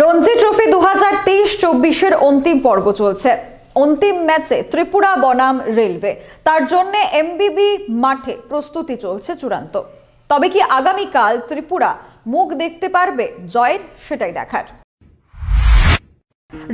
Ranji trophy দু হাজার তেইশ চব্বিশের অন্তিম পর্ব চলছে। অন্তিম ম্যাচে ত্রিপুরা বনাম রেলওয়ে। তার জন্য এমবিবি মাঠে প্রস্তুতি চলছে চূড়ান্ত। তবে কি আগামীকাল ত্রিপুরা মুখ দেখতে পারবে জয়ের সেটাই দেখার।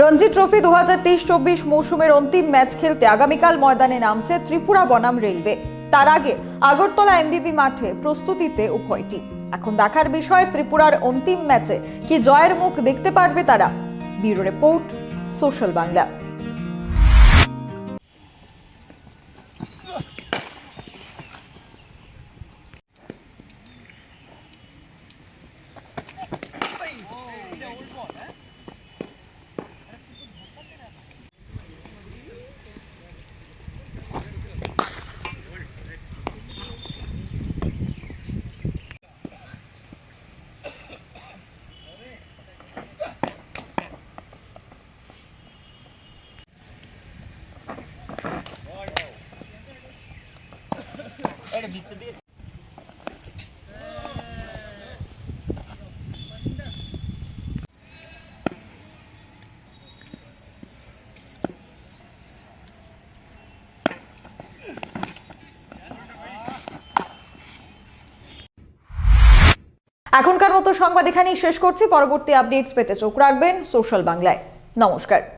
রঞ্জি ট্রফি দু হাজার তেইশ চব্বিশ মৌসুমের অন্তিম ম্যাচ খেলতে আগামীকাল ময়দানে নামছে ত্রিপুরা বনাম রেলওয়ে। তার আগে আগরতলা এমবিবি মাঠে প্রস্তুতিতে উভয় টিম এখন দেখার বিষয় ত্রিপুরার অন্তিম ম্যাচে। কি জয়ের মুখ দেখতে পারবে তারা? Bureau report social Bangla. এখনকার মতো সংবাদ এখানেই শেষ করছি। পরবর্তী আপডেটস পেতে চোখ রাখবেন সোশ্যাল বাংলায়। নমস্কার।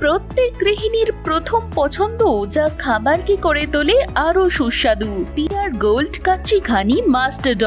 প্রত্যেক গৃহিণীর প্রথম পছন্দ যা খাবারকে করে তোলে আরও সুস্বাদু। পিয়ার গোল্ড কাচ্চি ঘানি মাস্টার্ড